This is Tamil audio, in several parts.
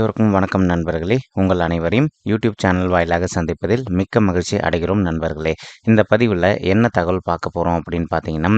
அனைவருக்கும் வணக்கம் நண்பர்களே. உங்கள் அனைவரையும் யூடியூப் சேனல் வாயிலாக சந்திப்பதில் மிக்க மகிழ்ச்சி அடைகிறோம் நண்பர்களே. இந்த பதிவில் என்ன தகவல் பார்க்க போகிறோம் அப்படின்னு பார்த்தீங்கன்னா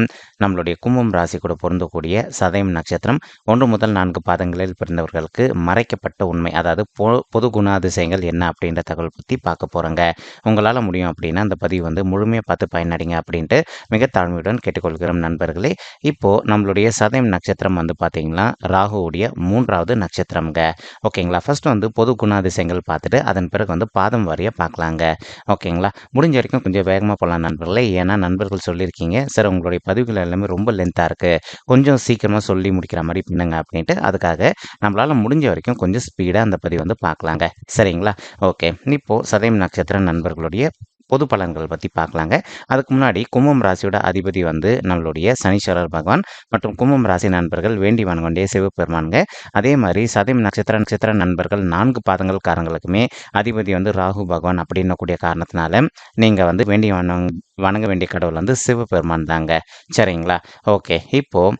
நம்மளுடைய கும்பம் ராசி கூட பொருந்தக்கூடிய சதயம் நட்சத்திரம் ஒன்று முதல் நான்கு பாதங்களில் பிறந்தவர்களுக்கு மறைக்கப்பட்ட உண்மை அதாவது பொ பொது குணாதிசயங்கள் என்ன அப்படின்ற தகவல் பற்றி பார்க்க போகிறோங்க உங்களால் முடியும் அப்படின்னா அந்த பதிவு வந்து முழுமையாக பார்த்து பயனடைங்க அப்படின்ட்டு மிக தாழ்மையுடன் கேட்டுக்கொள்கிறோம் நண்பர்களே. இப்போது நம்மளுடைய சதயம் நட்சத்திரம் வந்து பார்த்தீங்கன்னா ராகுவுடைய மூன்றாவது நட்சத்திரம்ங்க. ஓகேங்களா? ஃபர்ஸ்ட் வந்து பொது குணாதிசயங்கள் பார்த்துட்டு அதன் பிறகு வந்து பாதம் வாரியாக பார்க்கலாங்க. ஓகேங்களா? முடிஞ்ச வரைக்கும் கொஞ்சம் வேகமாக போகலாம் நண்பர்களே. ஏன்னா நண்பர்கள் சொல்லியிருக்கீங்க. சார் உங்களுடைய பதிவுகள் எல்லாமே ரொம்ப லென்த்தாக இருக்குது கொஞ்சம் சீக்கிரமாக சொல்லி முடிக்கிற மாதிரி பண்ணுங்க அப்படின்ட்டு அதுக்காக நம்மளால் முடிஞ்ச வரைக்கும் கொஞ்சம் ஸ்பீடாக அந்த பதிவு வந்து பார்க்கலாங்க. சரிங்களா? ஓகே. இப்போது சதயம் நட்சத்திர நண்பர்களுடைய பொது பலன்கள் பற்றி பார்க்கலாங்க அதுக்கு முன்னாடி கும்பம் ராசியோட அதிபதி வந்து நம்மளுடைய சனீஸ்வரர் பகவான் மற்றும் கும்பம் ராசி நண்பர்கள் வேண்டி வணங்கொண்டே சிவபெருமானுங்க. அதே மாதிரி சதயம் நட்சத்திர நட்சத்திர நண்பர்கள் நான்கு பாதங்கள் காரங்களுக்குமே அதிபதி வந்து ராகு பகவான் அப்படின்னக்கூடிய காரணத்தினால நீங்கள் வந்து வேண்டி வணங்க வணங்க வேண்டிய கடவுள் வந்து சிவபெருமான் தாங்க. சரிங்களா? ஓகே. இப்போது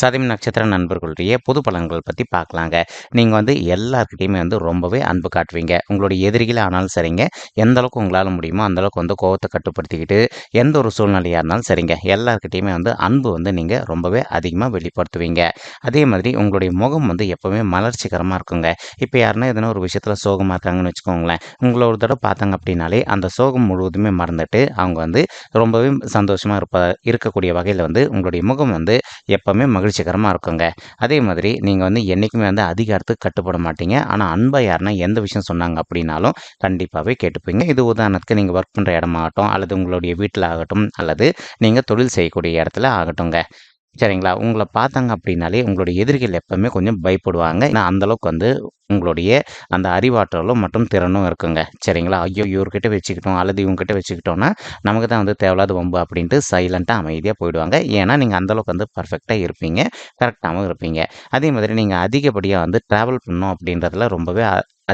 சதயம் நட்சத்திர நண்பர்களுடைய பொது பலன்கள் பற்றி பார்க்கலாங்க நீங்கள் வந்து எல்லாருக்கிட்டையுமே வந்து ரொம்பவே அன்பு காட்டுவீங்க. உங்களுடைய எதிரிகளை ஆனாலும் சரிங்க. எந்த அளவுக்கு உங்களால் முடியுமோ அந்தளவுக்கு வந்து கோவத்தை கட்டுப்படுத்திக்கிட்டு எந்த ஒரு சூழ்நிலையாக இருந்தாலும் சரிங்க. எல்லாருக்கிட்டையுமே வந்து அன்பு வந்து நீங்கள் ரொம்பவே அதிகமாக வெளிப்படுத்துவீங்க. அதே மாதிரி உங்களுடைய முகம் வந்து எப்போவுமே மலர்ச்சிகரமாக இருக்குங்க. இப்போ யாருன்னா எதனா ஒரு விஷயத்தில் சோகமாக இருக்காங்கன்னு வச்சுக்கோங்களேன். உங்களை ஒரு தடவை பார்த்தாங்க அப்படின்னாலே அந்த சோகம் முழுவதுமே மறந்துட்டு அவங்க வந்து ரொம்பவே சந்தோஷமாக இருப்ப இருக்கக்கூடிய வகையில் வந்து உங்களுடைய முகம் வந்து எப்போவுமே மகிழ்ச்சிகரமாக இருக்குங்க. அதே மாதிரி நீங்கள் வந்து என்றைக்குமே வந்து அதிகாரத்துக்கு கட்டுப்பட மாட்டீங்க. ஆனால் அன்பை யாருன்னா எந்த விஷயம் சொன்னாங்க அப்படின்னாலும் கண்டிப்பாகவே கேட்டுப்பீங்க. இது உதாரணத்துக்கு நீங்கள் ஒர்க் பண்ணுற இடமாகட்டும் அல்லது உங்களுடைய வீட்டில் ஆகட்டும் அல்லது நீங்கள் தொழில் செய்யக்கூடிய இடத்துல ஆகட்டும்ங்க. சரிங்களா? உங்களை பார்த்தாங்க அப்படின்னாலே உங்களுடைய எதிரிகள் எப்பவுமே கொஞ்சம் பயப்படுவாங்க. ஏன்னா அந்தளவுக்கு வந்து உங்களுடைய அந்த அறிவாற்றலும் மற்றும் திறனும் இருக்குங்க. சரிங்களா? ஐயோ இவர்கிட்ட வச்சுக்கிட்டோம் அல்லது இவங்ககிட்ட வச்சுக்கிட்டோம்னா நமக்கு தான் வந்து தேவையில்லாத வம்பு அப்படின்ட்டு சைலண்ட்டாக அமைதியாக போயிடுவாங்க. ஏன்னா நீங்கள் அந்தளவுக்கு வந்து பர்ஃபெக்டாக இருப்பீங்க கரெக்டாகவும் இருப்பீங்க. அதே மாதிரி நீங்கள் அதிகப்படியாக வந்து ட்ராவல் பண்ணோம் அப்படின்றதுல ரொம்பவே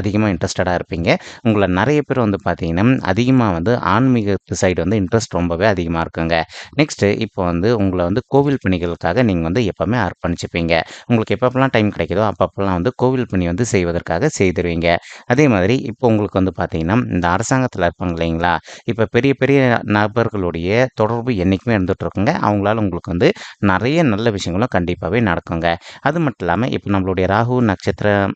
அதிகமாக இன்ட்ரெஸ்டடாக இருப்பீங்க. உங்களை நிறைய பேர் வந்து பார்த்தீங்கன்னா அதிகமாக வந்து ஆன்மீக சைடு வந்து இன்ட்ரெஸ்ட் ரொம்பவே அதிகமாக இருக்குங்க. நெக்ஸ்ட்டு இப்போ வந்து உங்களை வந்து கோவில் பணிகளுக்காக நீங்கள் வந்து எப்போவுமே அர்ப்பணிச்சுப்பீங்க. உங்களுக்கு எப்பப்பெல்லாம் டைம் கிடைக்குதோ அப்பப்பெல்லாம் வந்து கோவில் பணி வந்து செய்வதற்காக செய்திருவீங்க. அதே மாதிரி இப்போ உங்களுக்கு வந்து பார்த்தீங்கன்னா இந்த அரசாங்கத்தில் இருப்பாங்க இல்லைங்களா? இப்போ பெரிய பெரிய நபர்களுடைய தொடர்பு என்றைக்குமே இருந்துகிட்டு இருக்குங்க. அவங்களால உங்களுக்கு வந்து நிறைய நல்ல விஷயங்களும் கண்டிப்பாகவே நடக்குங்க. அது மட்டும் இல்லாமல் இப்போ நம்மளுடைய ராகு நட்சத்திரம்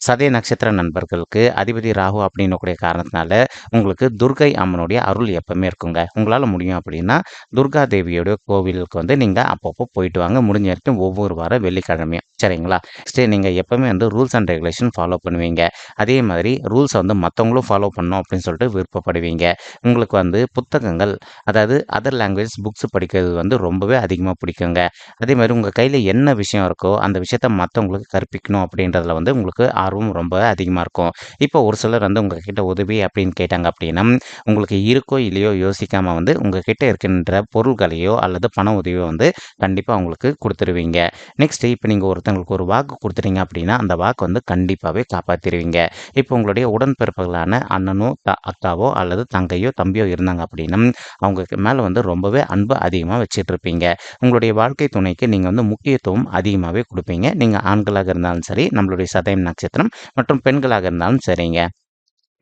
சதய நட்சத்திர நண்பர்களுக்கு அதிபதி ராகு அப்படின்னக்கூடிய காரணத்தினால உங்களுக்கு துர்கை அம்மனுடைய அருள் எப்பவுமே இருக்குங்க. உங்களால் முடியும் அப்படின்னா துர்கா தேவியோட கோவிலுக்கு வந்து நீங்கள் அப்பப்போ போயிட்டு வாங்க. முடிஞ்ச வரைக்கும் ஒவ்வொரு வாரம் வெள்ளிக்கிழமையும் சரிங்களா? சரி நீங்கள் எப்பவுமே வந்து ரூல்ஸ் அண்ட் ரெகுலேஷன் ஃபாலோ பண்ணுவீங்க. அதே மாதிரி ரூல்ஸை வந்து மற்றவங்களும் ஃபாலோ பண்ணணும் அப்படின்னு சொல்லிட்டு விருப்பப்படுவீங்க. உங்களுக்கு வந்து புத்தகங்கள் அதாவது அதர் லாங்குவேஜ் புக்ஸ் படிக்கிறது வந்து ரொம்பவே அதிகமாக பிடிக்குங்க. அதே மாதிரி உங்கள் கையில் என்ன விஷயம் இருக்கோ அந்த விஷயத்த மற்றவங்களுக்கு கற்பிக்கணும் அப்படின்றதுல வந்து உங்களுக்கு ஆர்வம் ரொம்ப அதிகமாக இருக்கும். இப்போ ஒரு சிலர் வந்து உங்ககிட்ட உதவி அப்படின்னு கேட்டாங்க அப்படின்னா உங்களுக்கு இருக்கோ இல்லையோ யோசிக்காமல் வந்து உங்ககிட்ட இருக்கின்ற பொருள்களையோ அல்லது பண உதவியோ வந்து கண்டிப்பாக அவங்களுக்கு கொடுத்துருவீங்க. நெக்ஸ்ட்டு இப்போ நீங்கள் ஒருத்தவங்களுக்கு ஒரு வாக்கு கொடுத்துட்டீங்க அப்படின்னா அந்த வாக்கு வந்து கண்டிப்பாகவே காப்பாற்றிடுவீங்க இப்போ உங்களுடைய உடன்பிறப்புகளான அண்ணனோ த அக்காவோ அல்லது தங்கையோ தம்பியோ இருந்தாங்க அப்படின்னா அவங்க மேலே வந்து ரொம்பவே அன்பு அதிகமாக வச்சிட்ருப்பீங்க. உங்களுடைய வாழ்க்கை துணைக்கு நீங்கள் வந்து முக்கியத்துவம் அதிகமாகவே கொடுப்பீங்க. நீங்கள் ஆண்களாக இருந்தாலும் சரி நம்மளுடைய சதயம் நட்சத்திரம் மற்றும் பெண்களாக இருந்தாலும் சரிங்க.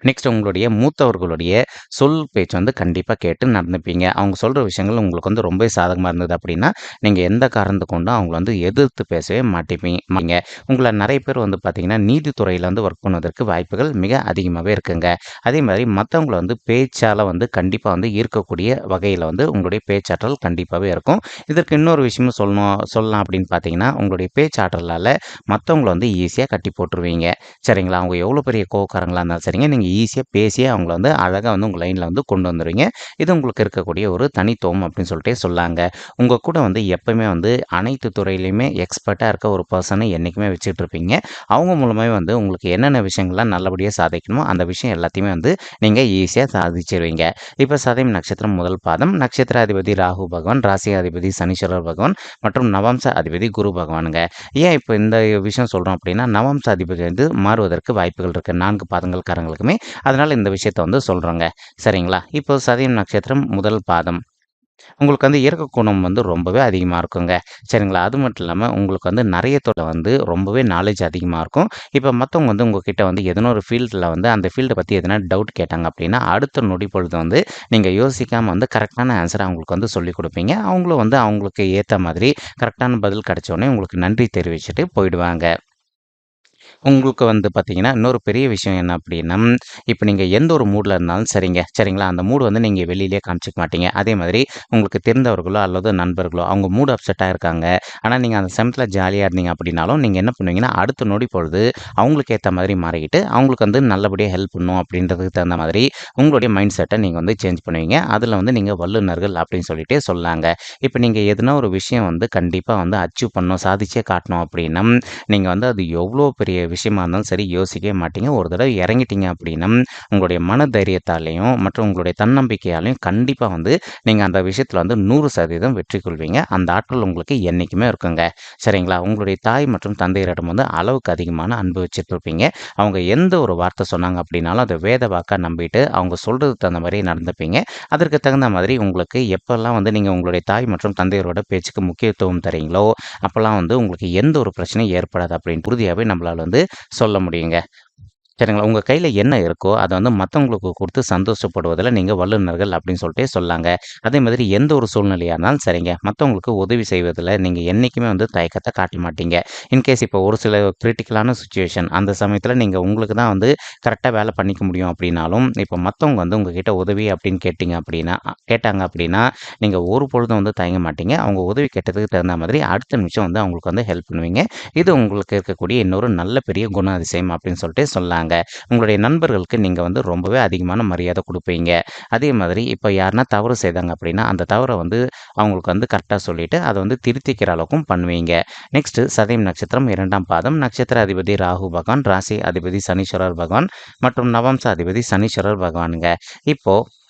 நெக்ஸ்ட் உங்களுடைய மூத்தவர்களுடைய சொல் பேச்சு வந்து கண்டிப்பாக கேட்டு நடந்துப்பீங்க. அவங்க சொல்கிற விஷயங்கள் உங்களுக்கு வந்து ரொம்ப சாதகமாக இருந்தது அப்படின்னா நீங்கள் எந்த காரணத்து கொண்டும் அவங்கள வந்து எதிர்த்து பேசவே மாட்டிப்பீங்க உங்களை நிறைய பேர் வந்து பார்த்தீங்கன்னா நீதித்துறையில் வந்து ஒர்க் பண்ணுவதற்கு வாய்ப்புகள் மிக அதிகமாகவே இருக்குங்க. அதே மாதிரி மற்றவங்கள வந்து பேச்சால் வந்து கண்டிப்பாக வந்து ஈர்க்கக்கூடிய வகையில் வந்து உங்களுடைய பேச்சாற்றல் கண்டிப்பாகவே இருக்கும். இதற்கு இன்னொரு விஷயமும் சொல்லணும் சொல்லலாம் அப்படின்னு பார்த்தீங்கன்னா உங்களுடைய பேச்சாற்றலால் மற்றவங்கள வந்து ஈஸியாக கட்டி போட்டுருவீங்க. சரிங்களா? அவங்க எவ்வளோ பெரிய கோவக்காரங்களாக இருந்தாலும் சரிங்க நீங்கள் ஈஸியாக பேசியே அவங்கள வந்து அழகாக வந்து உங்கள் லைனில் வந்து கொண்டு வந்துடுவீங்க இது உங்களுக்கு இருக்கக்கூடிய ஒரு தனித்துவம் அப்படின்னு சொல்லிட்டு சொல்லாங்க. உங்கள் கூட வந்து எப்போவுமே வந்து அனைத்து துறையிலையுமே எக்ஸ்பர்ட்டாக இருக்க ஒரு பர்சனை என்றைக்குமே வச்சுட்டு இருப்பீங்க. அவங்க மூலமாகவே வந்து உங்களுக்கு என்னென்ன விஷயங்கள்லாம் நல்லபடியாக சாதிக்கணுமோ அந்த விஷயம் எல்லாத்தையுமே வந்து நீங்கள் ஈஸியாக சாதிச்சிருவீங்க. இப்போ சதயம் நட்சத்திரம் முதல் பாதம். நட்சத்திர அதிபதி ராகு பகவான் ராசியாதிபதி சனீஸ்வரர் பகவான் மற்றும் நவம்ச அதிபதி குரு பகவானுங்க. ஏன் இப்போ இந்த விஷயம் சொல்கிறோம் அப்படின்னா நவம்ச அதிபதி வந்து மாறுவதற்கு வாய்ப்புகள் இருக்குது நான்கு பாதங்கள்காரங்களுக்குமே அதனால் இந்த விஷயத்த வந்து சொல்கிறோங்க சரிங்களா இப்போ சதயம் நட்சத்திரம் முதல் பாதம் உங்களுக்கு வந்து இறக்க குணம் வந்து ரொம்பவே அதிகமாக இருக்குங்க. சரிங்களா? அது மட்டும் இல்லாமல் உங்களுக்கு வந்து நிறைய துறையில வந்து ரொம்பவே நாலேஜ் அதிகமாக இருக்கும். இப்போ மற்றவங்க வந்து உங்ககிட்ட வந்து எதனோ ஒரு ஃபீல்டில் வந்து அந்த ஃபீல்டை பற்றி எதனா டவுட் கேட்டாங்க அப்படின்னா அடுத்த நொடி பொழுது வந்து நீங்கள் யோசிக்காமல் வந்து கரெக்டான ஆன்சரை அவங்களுக்கு வந்து சொல்லிக் கொடுப்பீங்க அவங்களும் வந்து அவங்களுக்கு ஏற்ற மாதிரி கரெக்டான பதில் கிடச்சோடனே உங்களுக்கு நன்றி தெரிவிச்சுட்டு போயிடுவாங்க. உங்களுக்கு வந்து பார்த்தீங்கன்னா, இன்னொரு பெரிய விஷயம் என்ன அப்படின்னா இப்போ நீங்கள் எந்த ஒரு மூடில் இருந்தாலும் சரிங்க. சரிங்களா? அந்த மூடு வந்து நீங்கள் வெளியிலேயே காமிச்சிக்க மாட்டீங்க. அதே மாதிரி உங்களுக்கு தெரிந்தவர்களோ அல்லது நண்பர்களோ அவங்க மூடு அப்செட்டாக இருக்காங்க. ஆனால் நீங்கள் அந்த சமயத்தில் ஜாலியாக இருந்தீங்க அப்படின்னாலும் நீங்கள் என்ன பண்ணுவீங்கன்னா, அடுத்த நொடி பொழுது அவங்களுக்கு ஏற்ற மாதிரி மாறிக்கிட்டு, அவங்களுக்கு வந்து நல்லபடியாக ஹெல்ப் பண்ணும் அப்படின்றதுக்கு தகுந்த மாதிரி உங்களுடைய மைண்ட் செட்டை நீங்கள் வந்து சேஞ்ச் பண்ணுவீங்க. அதில் வந்து நீங்கள் வல்லுநர்கள் அப்படின்னு சொல்லிட்டு சொல்லாங்க இப்போ நீங்கள் எதுனா ஒரு விஷயம் வந்து கண்டிப்பாக வந்து அச்சீவ் பண்ணணும், சாதிச்சே காட்டணும் அப்படின்னா நீங்கள் வந்து அது எவ்வளோ பெரிய விஷயமா இருந்தாலும் சரி யோசிக்கவே மாட்டீங்க. ஒரு தடவை இறங்கிட்டீங்க அப்படின்னா உங்களுடைய மன தைரியத்தாலையும் மற்றும் உங்களுடைய தன்னம்பிக்கையாலையும் கண்டிப்பாக வந்து நீங்கள் அந்த விஷயத்தில் வந்து 100% வெற்றி கொள்வீங்க. அந்த ஆற்றல் உங்களுக்கு என்றைக்குமே இருக்குங்க. சரிங்களா? உங்களுடைய தாய் மற்றும் தந்தையரிடம் வந்து அளவுக்கு அதிகமான அன்பு வச்சுட்ருப்பீங்க. அவங்க எந்த ஒரு வார்த்தை சொன்னாங்க அப்படின்னாலும் அதை வேத வாக்காக நம்பிட்டு, அவங்க சொல்கிறது தகுந்த மாதிரி நடந்துப்பீங்க. அதற்கு தகுந்த மாதிரி உங்களுக்கு எப்போல்லாம் வந்து நீங்கள் உங்களுடைய தாய் மற்றும் தந்தையரோட பேச்சுக்கு முக்கியத்துவம் தரீங்களோ அப்போல்லாம் வந்து உங்களுக்கு எந்த ஒரு பிரச்சனையும் ஏற்படாது அப்படின்னு உறுதியாகவே நம்மளால் வந்து சொல்ல முடியுங்க. சரிங்களா? உங்கள் கையில் என்ன இருக்கோ, அதை வந்து மற்றவங்களுக்கு கொடுத்து சந்தோஷப்படுவதில் நீங்கள் வல்லுநர்கள் அப்படின்னு சொல்லிட்டு சொல்லாங்க அதே மாதிரி எந்த ஒரு சூழ்நிலையாக இருந்தாலும் சரிங்க. மற்றவங்களுக்கு உதவி செய்வதில் நீங்கள் என்றைக்குமே வந்து தயக்கத்தை காட்ட மாட்டீங்க. இன்கேஸ் இப்போ ஒரு சில கிரிட்டிக்கலான சுச்சுவேஷன் அந்த சமயத்தில் நீங்கள் உங்களுக்கு தான் வந்து கரெக்டாக வேலை பண்ணிக்க முடியும் அப்படின்னாலும் இப்போ மற்றவங்க வந்து உங்ககிட்ட உதவி அப்படின்னு கேட்டிங்க அப்படின்னா கேட்டாங்க அப்படின்னா நீங்கள் ஒரு பொழுதும் வந்து தயங்க மாட்டீங்க. அவங்க உதவி கேட்டதுக்கு தகுந்த மாதிரி அடுத்த நிமிஷம் வந்து அவங்களுக்கு வந்து ஹெல்ப் பண்ணுவீங்க. இது உங்களுக்கு இருக்கக்கூடிய இன்னொரு நல்ல பெரிய குணாதிசயம் அப்படின்னு சொல்லிட்டு சொல்லலாங்க. உங்களுடைய நண்பர்களுக்கு நீங்கள் வந்து ரொம்பவே அதிகமான மரியாதை கொடுப்பீங்க அதே மாதிரி இப்போ யாருன்னா தவறு செய்தாங்க அப்படின்னா அந்த தவறை வந்து அவங்களுக்கு வந்து கரெக்டாக சொல்லிவிட்டு அதை வந்து திருத்திக்கிற அளவுக்கும் பண்ணுவீங்க. நெக்ஸ்ட்டு சதயம் நட்சத்திரம் இரண்டாம் பாதம். நட்சத்திர அதிபதி ராகு பகவான், ராசி அதிபதி சனீஸ்வரர் பகவான் மற்றும் நவம்ச அதிபதி சனீஸ்வரர் பகவானுங்க. இப்போது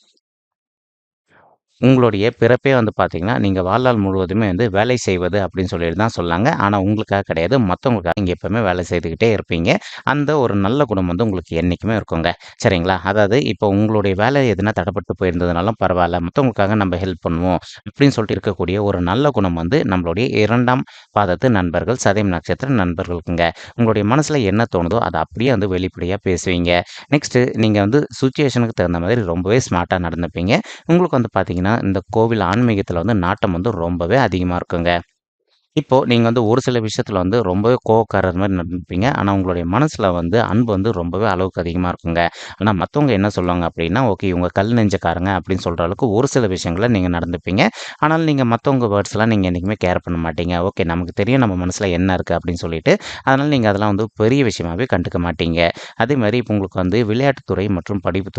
உங்களுடைய பிறப்பே வந்து பார்த்தீங்கன்னா, நீங்கள் வாழ்நாள் முழுவதுமே வந்து வேலை செய்வது அப்படின்னு சொல்லிட்டு தான் சொல்லாங்க. ஆனால் உங்களுக்காக கிடையாது. மற்றவங்களுக்காக நீங்கள் எப்பவுமே வேலை செய்துக்கிட்டே இருப்பீங்க. அந்த ஒரு நல்ல குணம் வந்து உங்களுக்கு என்றைக்குமே இருக்குங்க. சரிங்களா? அதாவது இப்போ உங்களுடைய வேலை எதுனா தடப்பட்டு போயிருந்ததுனாலும் பரவாயில்ல மற்றவங்களுக்காக நம்ம ஹெல்ப் பண்ணுவோம். அப்படின்னு சொல்லிட்டு இருக்கக்கூடிய ஒரு நல்ல குணம் வந்து நம்மளுடைய இரண்டாம் பாதத்து நண்பர்கள், சதயம் நட்சத்திர நண்பர்களுக்குங்க. உங்களுடைய மனசில் என்ன தோணுதோ, அதை அப்படியே வந்து வெளிப்படையாக பேசுவீங்க. நெக்ஸ்ட்டு நீங்கள் வந்து சுச்சுவேஷனுக்கு தகுந்த மாதிரி ரொம்பவே ஸ்மார்ட்டாக நடந்துப்பீங்க. உங்களுக்கு வந்து பார்த்தீங்கன்னா, இந்த கோவில் ஆன்மீகத்தில் வந்து நாட்டம் வந்து ரொம்பவே அதிகமா இருக்குங்க. இப்போ நீங்கள் வந்து ஒரு சில விஷயத்தில் வந்து ரொம்பவே கோவக்காரர் மாதிரி நடந்துப்பீங்க. ஆனால் உங்களுடைய மனசில் வந்து அன்பு வந்து ரொம்பவே அளவுக்கு அதிகமாக இருக்குங்க. ஆனால் மற்றவங்க என்ன சொல்லுவாங்க அப்படின்னா ஓகே இவங்க கல் நெஞ்சக்காரங்க அப்படின்னு சொல்கிற அளவுக்கு ஒரு சில விஷயங்களை நீங்கள் நடந்துப்பீங்க. ஆனால் நீங்கள் மற்றவங்க வேர்ட்ஸ்லாம் நீங்கள் என்றைக்குமே கேர் பண்ண மாட்டீங்க. ஓகே நமக்கு தெரியும் நம்ம மனசில் என்ன இருக்குது அப்படின்னு சொல்லிட்டு, அதனால் நீங்கள் அதெல்லாம் வந்து பெரிய விஷயமாவே கண்டுக்க மாட்டீங்க. அதே மாதிரி இப்போ உங்களுக்கு வந்து விளையாட்டுத்துறை மற்றும் படிப்பு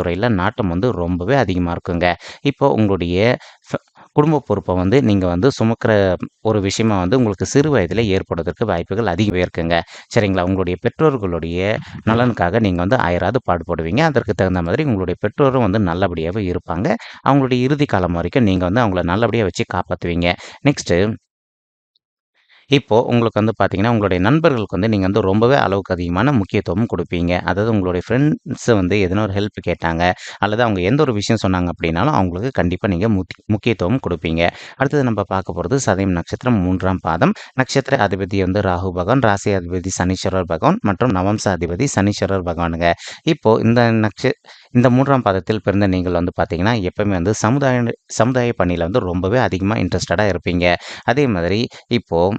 நாட்டம் வந்து ரொம்பவே அதிகமாக இருக்குங்க. இப்போ உங்களுடைய குடும்ப பொறுப்பை வந்து நீங்கள் வந்து சுமக்கிற ஒரு விஷயமா வந்து உங்களுக்கு சிறு வயதிலே ஏற்படுவதற்கு வாய்ப்புகள் அதிகமாக இருக்குங்க. சரிங்களா? உங்களுடைய பெற்றோர்களுடைய நலனுக்காக நீங்கள் வந்து அயராது பாடுபடுவீங்க. அதற்கு தகுந்த மாதிரி உங்களுடைய பெற்றோரும் வந்து நல்லபடியாகவே இருப்பாங்க. அவங்களுடைய இறுதி காலம் வரைக்கும் நீங்கள் வந்து அவங்கள நல்லபடியாக வச்சு காப்பாற்றுவீங்க நெக்ஸ்ட்டு இப்போது உங்களுக்கு வந்து பார்த்தீங்கன்னா, உங்களுடைய நண்பர்களுக்கு வந்து நீங்கள் வந்து ரொம்பவே அளவுக்கு அதிகமான முக்கியத்துவம் கொடுப்பீங்க அதாவது உங்களுடைய ஃப்ரெண்ட்ஸ் வந்து எதனா ஒரு ஹெல்ப் கேட்டாங்க, அல்லது அவங்க எந்த ஒரு விஷயம் சொன்னாங்க அப்படின்னாலும் அவங்களுக்கு கண்டிப்பாக நீங்கள் முக்கியத்துவம் கொடுப்பீங்க அடுத்தது நம்ம பார்க்க போகிறது சதயம் நட்சத்திரம் மூன்றாம் பாதம். நட்சத்திர அதிபதி வந்து ராகு பகவான், ராசி அதிபதி சனீஸ்வரர் பகவான் மற்றும் நவம்ச அதிபதி சனீஸ்வரர் பகவானுங்க. இப்போது இந்த நட்ச இந்த மூன்றாம் பாதத்தில் பிறந்த நீங்கள் வந்து பார்த்தீங்கன்னா, எப்பவுமே வந்து சமுதாய சமுதாய பணியில் வந்து ரொம்பவே அதிகமாக இன்ட்ரெஸ்டடாக இருப்பீங்க. அதே மாதிரி இப்போது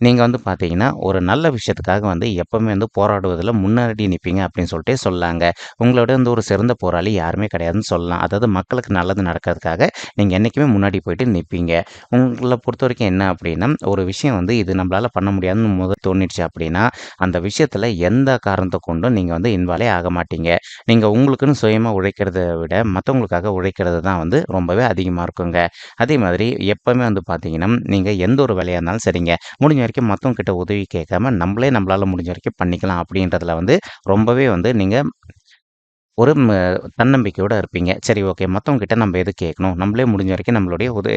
நீங்கள் வந்து பார்த்தீங்கன்னா, ஒரு நல்ல விஷயத்துக்காக வந்து எப்போவுமே வந்து போராடுவதில் முன்னாடி நிற்பீங்க அப்படின்னு சொல்லிட்டு சொல்லாங்க உங்களோட வந்து ஒரு சிறந்த போராளி யாருமே கிடையாதுன்னு சொல்லலாம். அதாவது மக்களுக்கு நல்லது நடக்கிறதுக்காக நீங்கள் என்றைக்குமே முன்னாடி போயிட்டு நிற்பீங்க உங்களை பொறுத்த வரைக்கும் என்ன அப்படின்னா ஒரு விஷயம் வந்து இது நம்மளால் பண்ண முடியாதுன்னு முதல் தோணிடுச்சு அப்படின்னா அந்த விஷயத்தில் எந்த காரணத்தை கொண்டும் நீங்கள் வந்து இன்வால்வே ஆக மாட்டீங்க. நீங்கள் உங்களுக்குன்னு சுயமாக உழைக்கிறத விட, மற்றவங்களுக்காக உழைக்கிறது தான் வந்து ரொம்பவே அதிகமாக இருக்குங்க. அதே மாதிரி எப்போவுமே வந்து பார்த்தீங்கன்னா, நீங்கள் எந்த ஒரு வேலையாக இருந்தாலும் சரிங்க, முடிஞ்ச வரைக்கும் மற்றவங்க கிட்ட உதவி கேட்காம, நம்மளே நம்மளால் முடிஞ்ச வரைக்கும் பண்ணிக்கலாம் அப்படின்றதுல வந்து ரொம்பவே வந்து நீங்கள் ஒரு தன்னம்பிக்கையோடு இருப்பீங்க. சரி ஓகே மற்றவங்ககிட்ட நம்ம எது கேட்கணும்? நம்மளே முடிஞ்ச வரைக்கும் நம்மளுடைய உத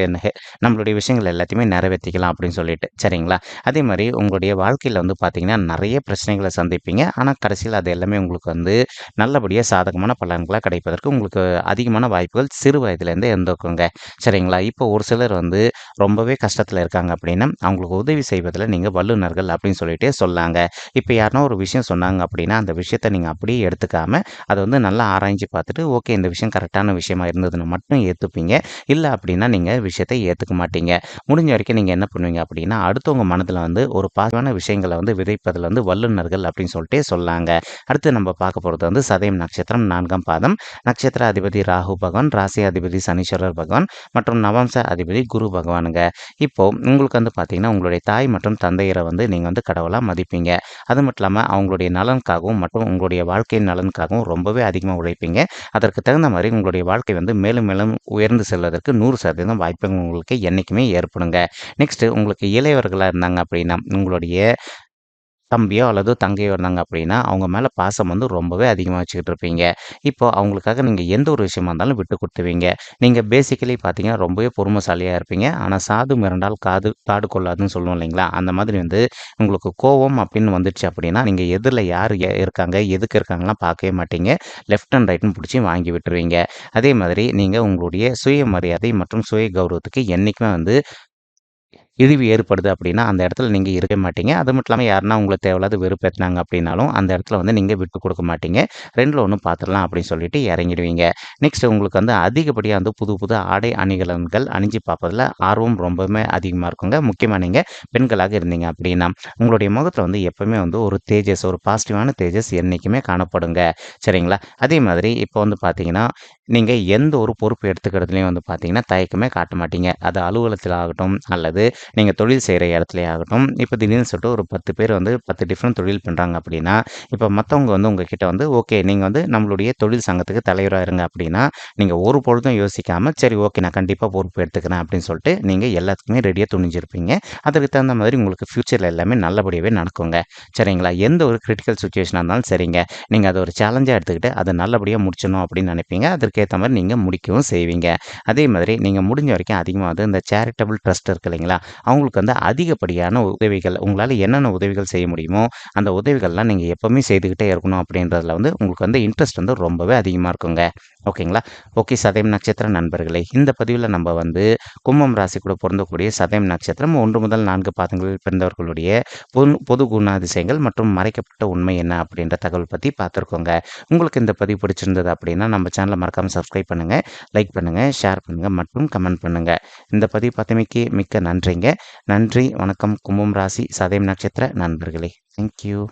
நம்மளுடைய விஷயங்கள் எல்லாத்தையுமே நிறைவேத்திக்கலாம் அப்படின்னு சொல்லிட்டு. சரிங்களா? அதே மாதிரி உங்களுடைய வாழ்க்கையில் வந்து பார்த்திங்கன்னா நிறைய பிரச்சனைகளை சந்திப்பீங்க. ஆனால் கடைசியில் அது எல்லாமே உங்களுக்கு வந்து நல்லபடியாக சாதகமான பலன்களாக கிடைப்பதற்கு உங்களுக்கு அதிகமான வாய்ப்புகள் சிறு வயதிலேருந்தே இருந்துக்குங்க சரிங்களா? இப்போ ஒரு சிலர் வந்து ரொம்பவே கஷ்டத்தில் இருக்காங்க அப்படின்னா, அவங்களுக்கு உதவி செய்வதில் நீங்கள் வல்லுனர்கள் அப்படின்னு சொல்லிட்டு சொல்லாங்க. இப்போ யாருன்னா ஒரு விஷயம் சொன்னாங்க அப்படின்னா, அந்த விஷயத்த நீங்கள் அப்படியே எடுத்துக்காமல் அதை வந்து நல்லா ஆராய்ஞ்சு பார்த்துட்டு, ஓகே இந்த விஷயம் கரெக்டான விஷயமா இருந்ததுன்னு மட்டும் ஏற்றுப்பீங்க இல்லை அப்படின்னா நீங்கள் விஷயத்த ஏற்றுக்க மாட்டீங்க. முடிஞ்ச வரைக்கும் நீங்கள் என்ன பண்ணுவீங்க அப்படின்னா, அடுத்தவங்க மனதில் வந்து ஒரு பாசிட்டிவான விஷயங்களை வந்து விதைப்பதில் வந்து வல்லுனர்கள் அப்படின்னு சொல்லிட்டு சொல்லாங்க. அடுத்து நம்ம பார்க்க போகிறது வந்து சதயம் நட்சத்திரம் நான்காம் பாதம். நட்சத்திர அதிபதி ராகு பகவான், ராசி அதிபதி சனீஸ்வரர் பகவான் மற்றும் நவம்ச அதிபதி குரு பகவானுங்க. இப்போ உங்களுக்கு வந்து பார்த்தீங்கன்னா, உங்களுடைய தாய் மற்றும் தந்தையரை வந்து நீங்கள் வந்து கடவுளாக மதிப்பீங்க. அது மட்டும் இல்லாமல் அவங்களுடைய நலனுக்காகவும் மற்றும் உங்களுடைய வாழ்க்கையின் நலனுக்காகவும் ரொம்பவே அதிகமாக உழைப்பீங்க. அதற்கு தகுந்த மாதிரி உங்களுடைய வாழ்க்கை வந்து மேலும் மேலும் உயர்ந்து செல்வதற்கு 100% வாய்ப்புகள் உங்களுக்கு என்றைக்குமே ஏற்படுங்க. நெக்ஸ்ட்டு உங்களுக்கு இளையவர்களாக இருந்தாங்க அப்படின்னா, உங்களுடைய தம்பியோ அல்லது தங்கையோ இருந்தாங்க அப்படின்னா, அவங்க மேலே பாசம் வந்து ரொம்பவே அதிகமாக வச்சுக்கிட்டு இருப்பீங்க. இப்போ அவங்களுக்காக நீங்கள் எந்த ஒரு விஷயமா இருந்தாலும் விட்டு கொடுத்துவீங்க நீங்கள் பேசிக்கலி பார்த்தீங்கன்னா, ரொம்பவே பொறுமைசாலியாக இருப்பீங்க. ஆனால் சாது மிரண்டால் காது காடு கொள்ளாதுன்னு சொல்லுவோம் இல்லைங்களா? அந்த மாதிரி வந்து உங்களுக்கு கோவம் அப்படின்னு வந்துடுச்சு அப்படின்னா, நீங்கள் எதில் யார் இருக்காங்க, எதுக்கு இருக்காங்கலாம் பார்க்கவே மாட்டீங்க. லெஃப்ட் அண்ட் ரைட்னு பிடிச்சி வாங்கி விட்டுருவீங்க. அதே மாதிரி நீங்கள் உங்களுடைய சுயமரியாதை மற்றும் சுய கௌரவத்துக்கு என்றைக்குமே வந்து இழிவு ஏற்படுது அப்படின்னா, அந்த இடத்துல நீங்கள் இருக்க மாட்டீங்க. அது மட்டும் இல்லாமல் யாருன்னா உங்களுக்கு தேவையில்லாத வெறுப்பேற்றினாங்க அப்படின்னாலும், அந்த இடத்துல வந்து நீங்கள் விட்டு கொடுக்க மாட்டீங்க. ரெண்டில் ஒன்று பார்த்துடலாம் அப்படின்னு சொல்லிட்டு இறங்கிடுவீங்க. நெக்ஸ்ட் உங்களுக்கு வந்து அதிகப்படியாக வந்து புது புது ஆடை அணிகலன்கள் அணிஞ்சு பார்ப்பதில் ஆர்வம் ரொம்பவுமே அதிகமாக இருக்குங்க. முக்கியமாக நீங்கள் பெண்களாக இருந்தீங்க அப்படின்னா. உங்களுடைய முகத்தில் வந்து எப்போவுமே வந்து ஒரு தேஜஸ், ஒரு பாசிட்டிவான தேஜஸ் என்றைக்குமே காணப்படுங்க. சரிங்களா? அதே மாதிரி இப்போ வந்து பார்த்தீங்கன்னா, நீங்கள் எந்த ஒரு பொறுப்பு எடுத்துக்கிறதுலையும் வந்து பார்த்தீங்கன்னா, தயக்கமே காட்ட மாட்டீங்க. அது அலுவலகத்தில் ஆகட்டும், அல்லது நீங்கள் தொழில் செய்கிற இடத்துலயே ஆகட்டும், இப்போ திடீர்னு சொல்லிட்டு ஒரு 10 பேர் வந்து பத்து டிஃப்ரெண்ட் தொழில் பண்ணுறாங்க அப்படின்னா, இப்போ மற்றவங்க வந்து உங்ககிட்ட வந்து ஓகே நீங்கள் வந்து நம்மளுடைய தொழில் சங்கத்துக்கு தலைவராக இருங்க அப்படின்னா, நீங்கள் ஒரு பொழுதும் யோசிக்காமல் சரி ஓகே நான் கண்டிப்பாக பொறுப்பு எடுத்துக்கிறேன் அப்படின்னு சொல்லிட்டு, நீங்கள் எல்லாத்துக்குமே ரெடியாக துணிஞ்சிருப்பீங்க. அதற்கு தகுந்த மாதிரி உங்களுக்கு ஃப்யூச்சரில் எல்லாமே நல்லபடியாகவே நடக்குங்க. சரிங்களா? எந்த ஒரு கிரிட்டிக்கல் சுச்சுவேஷனாக இருந்தாலும் சரிங்க. நீங்கள் அதை ஒரு சேலஞ்சாக எடுத்துக்கிட்டு, அதை நல்லபடியாக முடிச்சிடணும் அப்படின்னு நினைப்பீங்க. அதற்கேற்ற மாதிரி நீங்கள் முடிக்கவும் செய்வீங்க. அதே மாதிரி நீங்கள் முடிஞ்ச வரைக்கும் அதிகமாக வந்து இந்த சேரிட்டபிள் ட்ரஸ்ட் இருக்கு இல்லைங்களா? அவங்களுக்கு வந்து அதிகப்படியான உதவிகள் உங்களால் என்னென்ன உதவிகள் செய்ய முடியுமோ, அந்த உதவிகள்லாம் நீங்கள் எப்போவுமே செய்துக்கிட்டே இருக்கணும் அப்படின்றதுல வந்து உங்களுக்கு வந்து இன்ட்ரெஸ்ட் வந்து ரொம்பவே அதிகமாக இருக்குங்க. ஓகேங்களா? ஓகே சதயம் நட்சத்திர நண்பர்களே, இந்த பதிவில் நம்ம வந்து கும்பம் ராசி கூட பொருந்தக்கூடிய சதயம் நட்சத்திரம் ஒன்று முதல் நான்கு பாதங்களில் பிறந்தவர்களுடைய பொன் பொது குணாதிசயங்கள் மற்றும் மறைக்கப்பட்ட உண்மை என்ன அப்படின்ற தகவல் பற்றி பார்த்துருக்கோங்க. உங்களுக்கு இந்த பதிவு பிடிச்சிருந்தது அப்படின்னா, நம்ம சேனலை மறக்காமல் சப்ஸ்கிரைப் பண்ணுங்கள் லைக் பண்ணுங்கள் ஷேர் பண்ணுங்கள் மற்றும் கமெண்ட் பண்ணுங்கள் இந்த பதிவு பார்த்தமைக்கு மிக்க நன்றிங்க. நன்றி, வணக்கம். கும்பம் ராசி, சதயம் நட்சத்திர நண்பர்களே. Thank you.